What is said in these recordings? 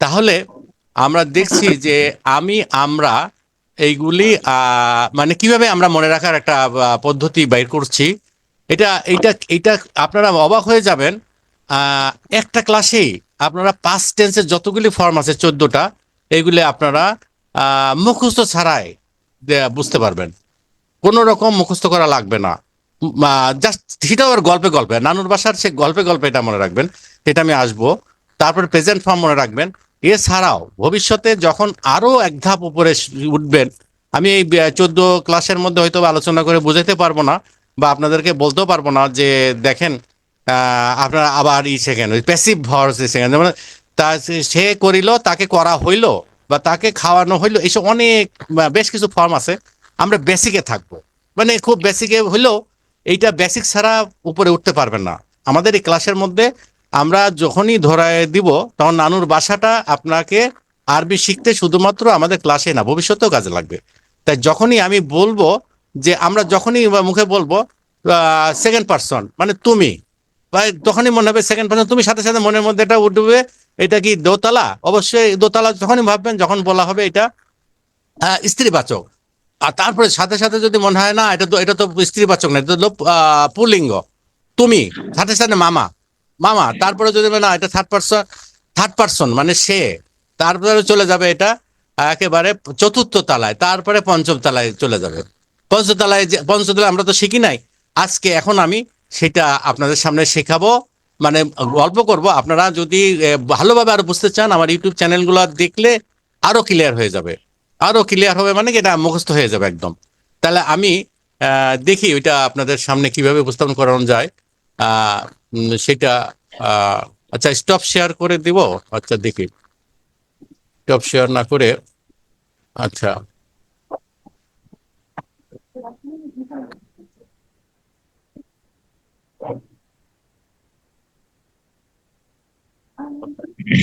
তাহলে আমরা দেখছি যে আমি, আমরা এইগুলি মানে কীভাবে আমরা মনে রাখার একটা পদ্ধতি বাইর করছি, এটা এটা এটা আপনারা অবাক হয়ে যাবেন। একটা ক্লাসেই আপনারা পাঁচ টেন্সের যতগুলি ফর্ম আছে চোদ্দটা, এগুলি আপনারা মুখস্থ ছাড়াই বুঝতে পারবেন। কোনো রকম মুখস্থ করা লাগবে না। জাস্ট সেটাও আর গল্পে গল্পে, নানুর বাসার সে গল্পে গল্পে এটা মনে রাখবেন। এটা আমি আসব। তারপর প্রেজেন্ট ফর্ম মনে রাখবেন। এছাড়াও ভবিষ্যতে যখন আরও এক ধাপ উপরে উঠবেন, আমি এই চোদ্দ ক্লাসের মধ্যে হয়তো আলোচনা করে বোঝাতে পারব না বা আপনাদেরকে বলতেও পারব না যে, দেখেন আপনারা আবার ই শেখেন, ওই প্যাসিভ ভর্স শেখেন। যেমন তা সে করিল, তাকে করা হইল বা তাকে খাওয়ানো হইল, এইসব অনেক বেশ কিছু ফর্ম আছে। আমরা বেসিকে থাকব। মানে খুব বেসিকে হইলেও এইটা বেসিক ছাড়া উপরে উঠতে পারবেন না। আমাদের এই ক্লাসের মধ্যে আমরা যখনই ধরায় দিব, তখন নানুর বাসাটা আপনাকে আরবি শিখতে শুধুমাত্র আমাদের ক্লাসে না, ভবিষ্যতেও কাজে লাগবে। তাই যখনই আমি বলব যে, আমরা যখনই মুখে বলব সেকেন্ড পার্সন মানে তুমি বা তখনই মনে হবে সেকেন্ড পার্সন তুমি সাথে সাথে মনের মধ্যে এটা উঠবে, এটা কি দোতলা? অবশ্যই দোতলা যখনই ভাববেন, যখন বলা হবে এটা স্ত্রীবাচক। আর তারপরে সাথে সাথে যদি মনে হয়, না, এটা তো এটা তো স্ত্রীবাচক না, এটা তো পুলিঙ্গ। তুমি, সাথে সাথে মামা মামা, তারপরে যদি না, এটা থার্ড পার্সন থার্ড পার্সন মানে সে। তারপরে চলে যাবে এটা, একেবারে চতুর্থ তালায়, তারপরে পঞ্চম তলায় চলে যাবে। পঞ্চতলায় পঞ্চতলায় আমরা তো শিখি নাই। আজকে এখন আমি সেটা আপনাদের সামনে শেখাবো মানে গল্প করব। আপনারা যদি ভালোভাবে আরও বুঝতে চান, আমার ইউটিউব চ্যানেলগুলো দেখলে আরও ক্লিয়ার হয়ে যাবে। আরও ক্লিয়ার হবে মানে এটা মুখস্থ হয়ে যাবে একদম। তাহলে আমি দেখি ওইটা আপনাদের সামনে কীভাবে উপস্থাপন করানো যায়। সেটা আচ্ছা স্টপ শেয়ার করে দিব? আচ্ছা দেখি। স্টপ শেয়ার না করে আচ্ছা।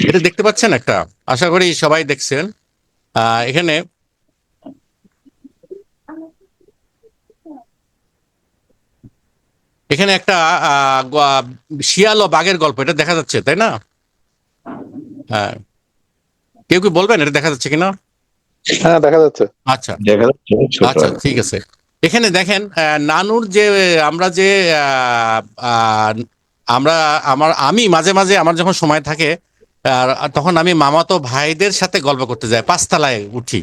এটা দেখতে পাচ্ছেন একটা? আশা করি সবাই দেখছেন। এখানে এখানে একটা আহ, শিয়াল ও বাঘের গল্প এটা দেখা যাচ্ছে তাই না? হ্যাঁ। কেউ কি বলবেন? এটা দেখা যাচ্ছে কিনা? হ্যাঁ দেখা যাচ্ছে। আচ্ছা। দেখা যাচ্ছে আচ্ছা ঠিক আছে। এখানে দেখেন আহ, নানুর যে আমরা যে আহ, আহ, আমরা আমার আমি মাঝে মাঝে আমার যখন সময় থাকে আর তখন আমি মামাতো ভাইদের সাথে গল্প করতে যাই পাঁচতলায় উঠি।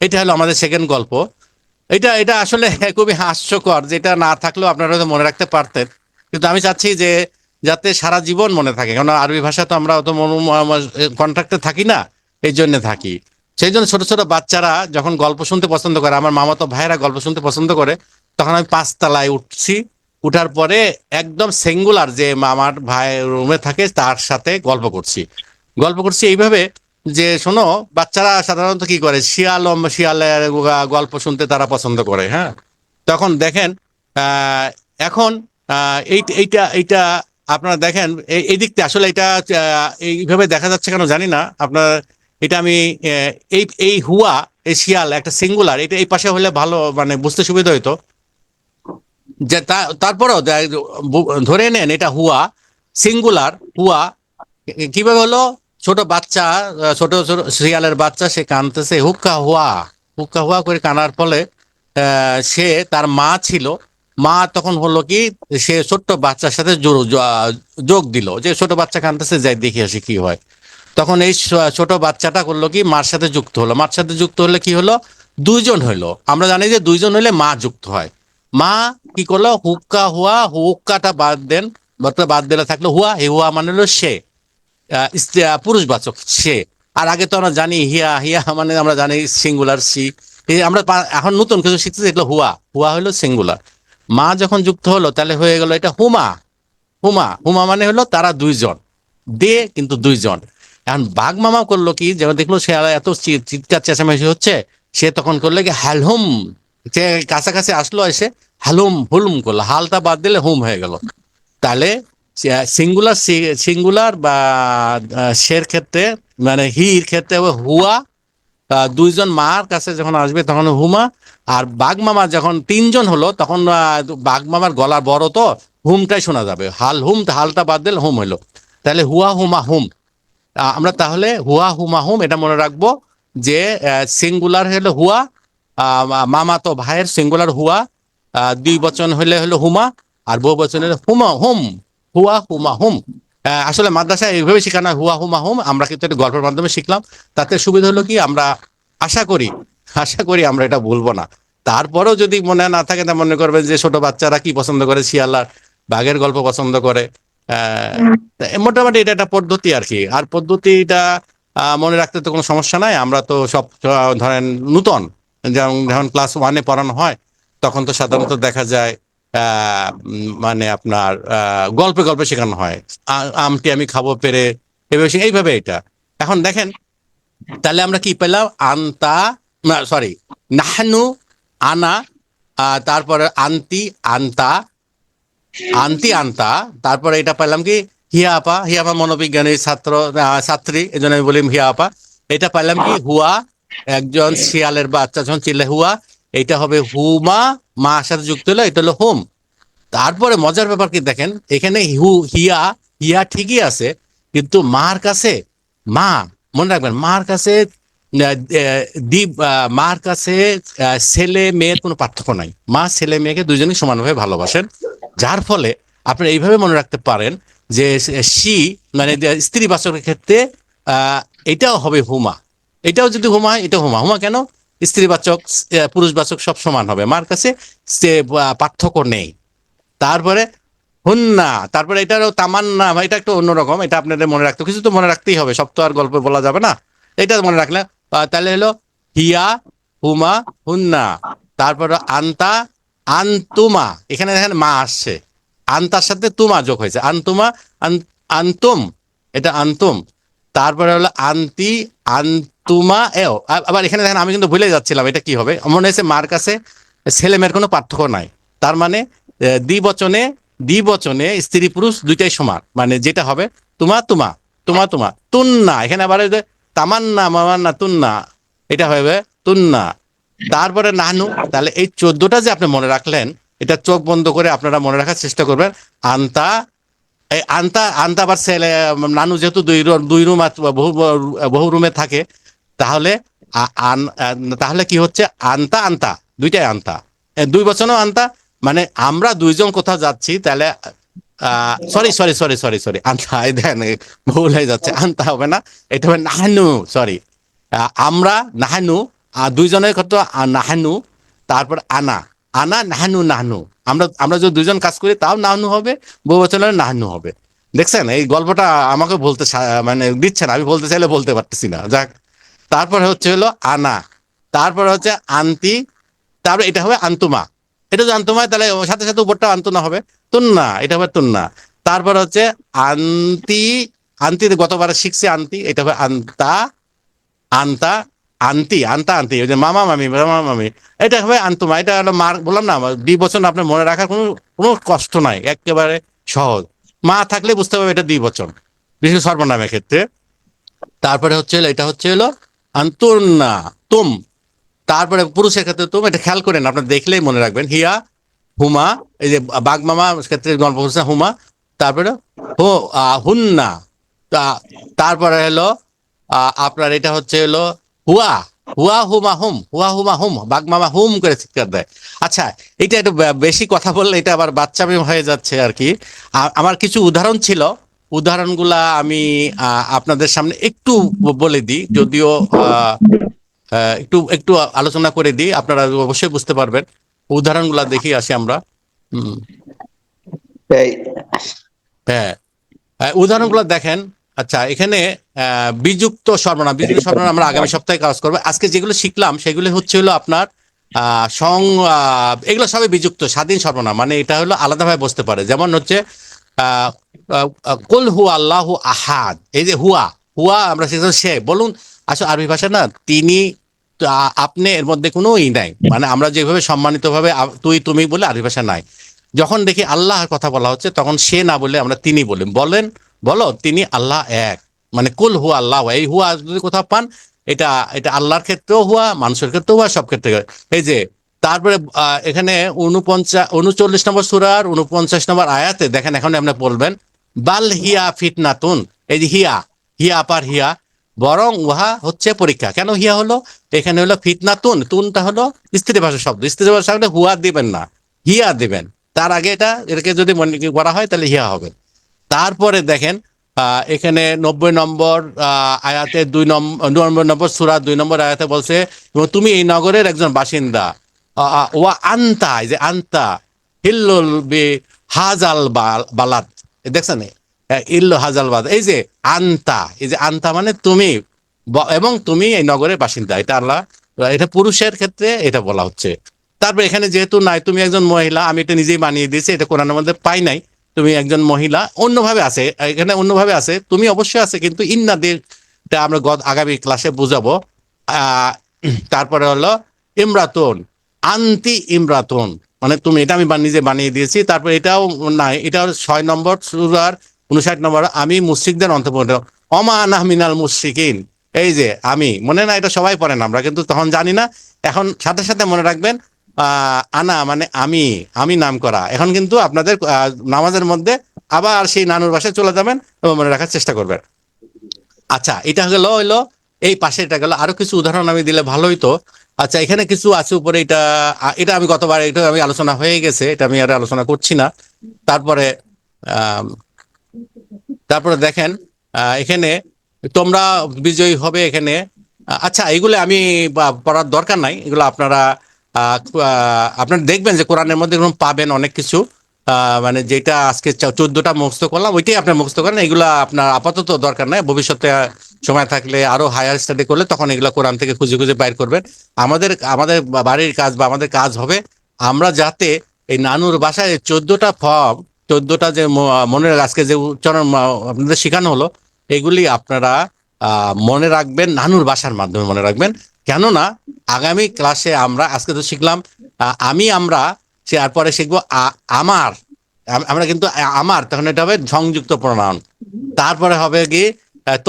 এটা হলো আমাদের সেকেন্ড গল্প। এটা এটা আসলে খুবই হাস্যকর যেটা না থাকলেও আপনারা হয়তো মনে রাখতে পারতেন। কিন্তু আমি চাচ্ছি যে, যাতে সারা জীবন মনে থাকে। কারণ আরবি ভাষা তো আমরা অত কন্ট্রাক্টে থাকি না, এই জন্য থাকি। সেই জন্য ছোট ছোট বাচ্চারা যখন গল্প শুনতে পছন্দ করে, আমার মামাতো ভাইয়েরা গল্প শুনতে পছন্দ করে, তখন আমি পাঁচতলায় উঠছি। উঠার পরে একদম সিঙ্গুলার যে মামার ভাই রুমে থাকে, তার সাথে গল্প করছি। গল্প করছি এইভাবে যে শোনো, বাচ্চারা সাধারণত কি করে, শিয়াল শিয়ালের গল্প শুনতে তারা পছন্দ করে হ্যাঁ? তখন দেখেন এখন এইটা এইটা আপনারা দেখেন এই দিকটা আসলে এটা এইভাবে দেখা যাচ্ছে কেন জানি না। আপনার, এটা আমি এই এই হুয়া, এই শিয়াল, একটা সিঙ্গুলার, এটা এই পাশে হলে ভালো মানে বুঝতে সুবিধা হইতো। যে তারপরেও ধরে নেন এটা হুয়া, সিঙ্গুলার হুয়া, কীভাবে হলো? ছোট বাচ্চা ছোট ছোট শিয়ালের বাচ্চা, সে কানতেছে হুক্কা হুয়া। হুক্কা হুয়া করে কানার ফলে সে তার মা ছিল। মা তখন হলো কি, সে ছোট্ট বাচ্চার সাথে যোগ দিল। যে ছোট বাচ্চা কানতেছে যাই দেখি আসি কি হয়। তখন এই ছোট বাচ্চাটা করল কি, মার সাথে যুক্ত হলো। মার সাথে যুক্ত হলে কি হলো? দুইজন হইল। আমরা জানি যে দুইজন হইলে মা যুক্ত হয়। মা কি করল? হুক্কা হুয়া, হুক্কাটা বাদ দেন। বাদ দিলে থাকল হুয়া। হে হুয়া মানে হলো সে। পুরুষবাচক সে। আর আগে তো আমরা জানি হিয়া হিয়া মানে আমরা জানি সিঙ্গুলার সি আমরা এখন নতুন কিছু শিখতেছি, এগুলো হুয়া। হুয়া হলো সিঙ্গুলার মা যখন যুক্ত হলো, তাহলে হয়ে গেল এটা হুমা। হুমা হুমা মানে হলো তারা দুইজন। দে কিন্তু দুইজন। এখন বাঘ মামা করল কি যেমন দেখল সে এত চিৎকার, চেঁচামেচি হচ্ছে, সে তখন করল কি হ্যালহুম সে কাছাকাছি আসলো এসে হালুম হুলুম করল। হালটা বাদ দিলে হুম হয়ে গেল। তাহলে সিঙ্গুলার সিঙ্গুলার বা সের ক্ষেত্রে মানে হির ক্ষেত্রে হুয়া দুইজন মার কাছে যখন আসবে তখন হুমা আর বাঘ মামা যখন তিনজন হলো তখন আহ, বাঘ মামার গলা বড় তো হুমটাই শোনা যাবে। হাল হুম হালটা বাদ দিলে হুম হলো। তাহলে হুয়া হুমা হুম। আমরা তাহলে হুয়া হুমা হুম এটা মনে রাখব যে সিঙ্গুলার হলো হুয়া মামা তো ভাইয়ের সিঙ্গুলার হুয়া দুই বচন হলে হলো হুমা আর বহু বচন হলে হুমা হুম। হুয়া হুমা হুম। আসলে মাদ্রাসায় এইভাবে শেখানো হয়, হুমা হুম। আমরা কিন্তু এটা গল্পের মাধ্যমে শিখলাম। তাতে সুবিধা হলো কি আমরা আশা করি আশা করি আমরা এটা বলব না। তারপরেও যদি মনে না থাকে তা মনে করবেন যে ছোট বাচ্চারা কি পছন্দ করে শিয়ালার বাঘের গল্প পছন্দ করে। মোটামুটি এটা একটা পদ্ধতি আর কি। আর পদ্ধতিটা মনে রাখতে তো কোনো সমস্যা নাই। আমরা তো সব ধরেন নূতন। যেমন যখন ক্লাস ওয়ানে পড়ানো হয় তখন তো সাধারণত দেখা যায় মানে আপনার গল্পে গল্পে শেখানো হয়। আমটি আমি খাব, পেরে, এভাবে এইভাবে এটা। এখন দেখেন, তাহলে আমরা কি পেলাম? আন্তা সরি নাহানু, আনা তারপরে আন্তি, আন্তা আন্তি, আন্তা, তারপরে এটা পেলাম কি? হিয়া আপা হিয়া আপা মনোবিজ্ঞানী ছাত্র ছাত্রী, এই জন্য আমি বলি হিয়া আপা। এটা পেলাম কি? হুয়া, একজন শিয়ালের বাচ্চা, যখন চিল্লে হুয়া এটা হবে হুমা, মা সাথে যুক্ত হলো, এটা হলো হোম। তারপরে মজার ব্যাপার কি দেখেন, এখানে হু, হিয়া হিয়া ঠিকই আছে, কিন্তু মার কাছে, মা, মনে রাখবেন, মার কাছে দ্বীপ মার কাছে ছেলে, মেয়ের কোনো পার্থক্য নাই। মা, ছেলে, মেয়েকে দুজনেই সমানভাবে ভালোবাসেন, যার ফলে আপনি এইভাবে মনে রাখতে পারেন যে সি মানে যে স্ত্রীবাচকের ক্ষেত্রে এটাও হবে হুমা। এটাও যদি হুমা হয়, এটা হুমা। হুমা কেন? স্ত্রীবাচক পুরুষবাচক সব সমান হবে। মার কাছে পার্থক্য নেই। তারপরে হুন্না, তারপরে এটারও তামান্না এটা একটু অন্যরকম, এটা আপনাদের মনে রাখতে কিছু তো মনে রাখতেই হবে, সব তো আর গল্প বলা যাবে না। এটা মনে রাখলে তাহলে হলো হিয়া, হুমা, হুন্না। তারপরে আন্তা, আন্তুমা। এখানে দেখেন মা আসছে। আন্তার সাথে তুমা যোগ হয়েছে। আন্তুমা, আন- আন্তুম। এটা আন্তুম। তারপরে হলো আন্তি, আন্তুমা, এও। আবার এখানে দেখেন, আমি কিন্তু ভুলে যাচ্ছিলাম এটা কি হবে। মনে হয়েছে মার কাছে ছেলে মেয়ের কোনো পার্থক্য নাই। তার মানে দ্বিবচনে দ্বিবচনে স্ত্রী পুরুষ দুইটাই সমান। মানে যেটা হবে, তোমা তোমা তোমা তোমা, তুন্না। এখানে আবার তামান্না, মামান্না, তুন্না, এটা হবে তুন্না। তারপরে নানু, তাহলে এই চোদ্দটা যে আপনি মনে রাখলেন, এটা চোখ বন্ধ করে আপনারা মনে রাখার চেষ্টা করবেন। আন্তা আন্তা আন্তা আবার ছেলে নানু যেহেতু দুই দুই রুম বহু বহু রুমে থাকে তাহলে তাহলে কি হচ্ছে? আন্তা আন্তা দুইটাই আন্তা। দুই বছরও আন্তা মানে আমরা দুইজন কোথাও যাচ্ছি তাহলে sorry sorry sorry sorry sorry আন্তা এই ভুল হয়ে যাচ্ছে আন্তা হবে না এটা হবে নাহানু সরি আমরা নাহানু দুইজনের আ, নাহানু তারপর আনা আনা নাহানু নাহানু। আমরা আমরা যদি দুজন কাজ করি, তাও নাহানু হবে বহু হলে নাহানু হবে। দেখছেন? এই গল্পটা আমাকে বলতে মানে দিচ্ছেন আমি বলতে চাইলে বলতে পারতেছি না। যাক, তারপরে হচ্ছে হলো আনা, তারপরে হচ্ছে আন্তি তারপরে এটা হবে আন্তুমা। এটা যদি আন্তুমা তাহলে সাথে সাথে উপরটা আন্তুনা হবে। তুন্না, এটা হবে তুন্না। তারপর হচ্ছে আন্তি আন্তি গতবারে শিখছি আন্তি, এটা হবে আন্তা আন্তা আন্তি আন্তা আন্তি, ওই যে মামা মামি মামা মামি। এটা হবে আন্তুমা, এটা হলো মার, বললাম না দ্বি বছর আপনার মনে রাখার কোনো কোনো কষ্ট নাই, একেবারে সহজ। মা থাকলে বুঝতে পারবে এটা দ্বি বচন বিশেষ সর্বনামের ক্ষেত্রে। তারপরে হচ্ছে এটা হচ্ছে হলো আন্তুন্না তুম। তারপরে পুরুষের ক্ষেত্রে তুম, এটা খেয়াল করেন, আপনার দেখলেই মনে রাখবেন। হিয়া, হুমা, এই যে বাঘ মামা ক্ষেত্রে গল্প করছে, হুমা। তারপরে হো হুন্না। তারপরে হলো আপনার এটা হচ্ছে হলো হুয়া হুয়া হুমা হুম হুয়া হুমা হুম বাঘ মামা হুম করে চিৎকার দেয়। আচ্ছা এটা একটু বেশি কথা বললে এটা আবার বাচ্চামি হয়ে যাচ্ছে আর কি। আমার কিছু উদাহরণ ছিল। উদাহরণগুলা আমি আপনাদের সামনে একটু বলে দিই যদিও একটু একটু আলোচনা করে দিই আপনারা অবশ্যই বুঝতে পারবেন। উদাহরণগুলা দেখি আসি আমরা। হ্যাঁ। উদাহরণগুলো দেখেন। আচ্ছা এখানে আহ, বিযুক্ত সর্বনাম বিযুক্ত সর্বনাম আমরা আগামী সপ্তাহে কাজ করব। আজকে যেগুলো শিখলাম সেগুলো হচ্ছে হলো আপনার সং এগুলো সবই বিযুক্ত স্বাধীন সর্বনাম মানে এটা হলো আলাদাভাবে বসতে পারে। যেমন হচ্ছে কুল হু আল্লাহ আহাদ এই যে হুয়া হুয়া আমরা শিখেছি সে। বলুন আসলে আরবি ভাষা না তিনি আপনি এর মধ্যে কোনো ই নাই। মানে আমরা যেভাবে সম্মানিত ভাবে তুই তুমি বলে আরবি ভাষা নাই। যখন দেখি আল্লাহর কথা বলা হচ্ছে তখন সে না বলে আমরা তিনি বলি। বলেন বলো, তিনি আল্লাহ এক। মানে কুল হুয়া আল্লাহ, এই হুয়া যদি কোথাও পান, এটা এটা আল্লাহর ক্ষেত্রেও হুয়া, মানুষের ক্ষেত্রেও হুয়া, সব ক্ষেত্রে এই যে, তারপরে এখানে উনপঞ্চাশ উনচল্লিশ নম্বর সুরার উনপঞ্চাশ নম্বর আয়াতে দেখেন এখন আপনি বলবেন বাল হিয়া ফিতনাতুন, এই যে হিয়া হিয়া আপার হিয়া, বরং উহা হচ্ছে পরীক্ষা। কেন হিয়া হলো? এখানে হলো ফিতনা তুন তুনটা হলো স্ত্রী ভাষা শব্দ। স্ত্রী ভাষা শব্দ হুয়া দিবেন না, হিয়া দিবেন। তার আগে এটা, এটাকে যদি মনে করা হয়, তাহলে হিয়া হবে। তারপরে দেখেন এখানে নব্বই নম্বর আয়াতে দুই নম্বর নম্বর সুরা, দুই নম্বর আয়াতে বলছে, এবং তুমি এই নগরের একজন বাসিন্দা। ওয়া আন্তা যে আন্তা, হিল্লুল বি হাজাল বাল- বালাত। দেখছেন? ইল্লু হাজাল বাদ এই যে আন্তা, এই যে আন্তা মানে তুমি এবং তুমি এই নগরের বাসিন্দা। এটা আল্লাহ, এটা পুরুষের ক্ষেত্রে এটা বলা হচ্ছে। তারপর এখানে যেহেতু নাই, তুমি একজন মহিলা, আমি এটা নিজেই বানিয়ে দিয়েছি, এটা কোরআনের মধ্যে পাই নাই। তুমি একজন মহিলা, অন্যভাবে আছে, এখানে অন্যভাবে আছে, তুমি অবশ্যই আছে, কিন্তু ইন্নাদের আমরা গত আগামী ক্লাসে বুঝাবো। তারপরে হলো ইমরাতুন, আন্তি ইমরাতুন। মানে তুমি, এটা আমি নিজে বানিয়ে দিয়েছি, তারপর এটাও নাই, এটা হলো ছয় নম্বর সুরার উনষাট নম্বর, আমি মুসিকদের অন্তর্ভুক্ত। অমা আনাহ মিনাল মুসিকিন এই যে আমি, মনে না এটা সবাই পড়েন আমরা, কিন্তু তখন জানি না। এখন সাথে সাথে মনে রাখবেন আনা মানে আমি আমি নাম করা এখন কিন্তু আপনাদের নামাজের মধ্যে আবার সেই নানুর বাসায় চলে যাবেন এবং মনে রাখার চেষ্টা করবেন। আচ্ছা এটা গেল হইল এই পাশে এটা গেল। আরও কিছু উদাহরণ আমি দিলে ভালো হইতো। আচ্ছা এখানে কিছু আছে উপরে, এটা এটা আমি গতবার, এটা আমি আলোচনা হয়ে গেছে, এটা আমি আর আলোচনা করছি না। তারপরে তারপরে দেখেন এখানে তোমরা বিজয়ী হবে এখানে। আচ্ছা এগুলো আমি পড়ার দরকার নাই। এগুলো আপনারা আপনারা দেখবেন যে কোরআনের মধ্যে এরকম পাবেন অনেক কিছু। মানে যেটা আজকে চোদ্দটা মুখস্থ করলাম, ওইটাই আপনার মুখস্থ করেন। এগুলা আপনার আপাতত দরকার নাই। ভবিষ্যতে সময় থাকলে আরও হায়ার স্টাডি করলে তখন এগুলো কোরআন থেকে খুঁজে খুঁজে বাইর করবেন। আমাদের আমাদের বাড়ির কাজ বা আমাদের কাজ হবে আমরা যাতে এই নানুর বাসায় চোদ্দটা ফর্ম, চোদ্দটা যে মনে আজকে যে উচ্চারণ আপনাদের শেখানো হলো, এগুলি আপনারা মনে রাখবেন, নানুর বাসার মাধ্যমে মনে রাখবেন। কেননা আগামী ক্লাসে আমরা, আজকে তো শিখলাম আমি আমরা সে তারপরে শিখব আমার। আমরা কিন্তু আমার, তখন এটা হবে সংযুক্ত প্রণয়ন। তারপরে হবে কি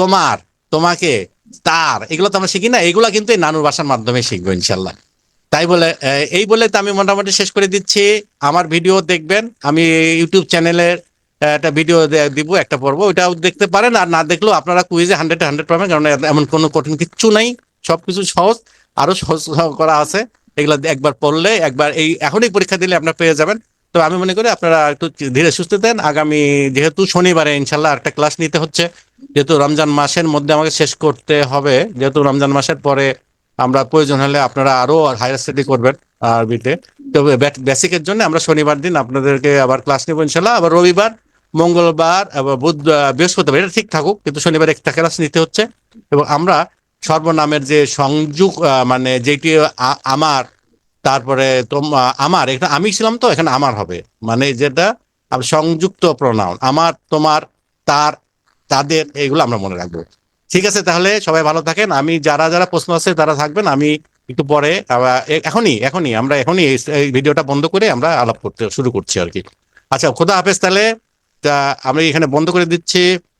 তোমার, তোমাকে, তার, এগুলো তো আমরা শিখি না, এগুলো কিন্তু এই নানুর বাসার মাধ্যমে শিখব ইনশাল্লাহ তাই বলে এই বলে তো আমি মোটামুটি শেষ করে দিচ্ছি। আমার ভিডিও দেখবেন, আমি ইউটিউব চ্যানেলের একটা ভিডিও দিব, একটা পর্ব ওইটাও দেখতে পারেন, আর না দেখলেও আপনারা কুইজে হান্ড্রেড হান্ড্রেড পাবেন, কারণ এমন কোনো কঠিন কিচ্ছু নাই। সবকিছু সহজ, আরও সহজ করা আছে। এগুলো একবার পড়লে, একবার এই এখনই পরীক্ষা দিলে আপনারা পেয়ে যাবেন। তো আমি মনে করি আপনারা একটু ধীরে সুস্থ দেন। আগামী যেহেতু শনিবারে ইনশাল্লাহ একটা ক্লাস নিতে হচ্ছে, যেহেতু রমজান মাসের মধ্যে আমাকে শেষ করতে হবে, যেহেতু রমজান মাসের পরে আমরা প্রয়োজন হলে আপনারা আরও হায়ার স্টাডি করবেন আরবিতে। তবে বেসিকের জন্য আমরা শনিবার দিন আপনাদেরকে আবার ক্লাস নেব ইনশাল্লাহ। আবার রবিবার, মঙ্গলবার বুধ বৃহস্পতিবার, এটা ঠিক থাকুক, কিন্তু শনিবার একটা ক্লাস নিতে হচ্ছে। এবং আমরা সর্বনামের যে সংযোগ মানে যেটি আমার, তারপরে আমার, এখানে আমি ছিলাম তো, এখানে আমার হবে। মানে যেটা সংযুক্ত প্রণাউন আমার, তোমার, তার, তাদের, এগুলো আমরা মনে রাখব। ঠিক আছে, তাহলে সবাই ভালো থাকেন। আমি, যারা যারা প্রশ্ন আছে, তারা থাকবেন। আমি একটু পরে এখনই এখনই, আমরা এখনই এই- ভিডিওটা বন্ধ করে আমরা আলাপ করতে শুরু করছি আর কি। আচ্ছা খোদা হাফেজ তাহলে, তা আমরা এখানে বন্ধ করে দিচ্ছি।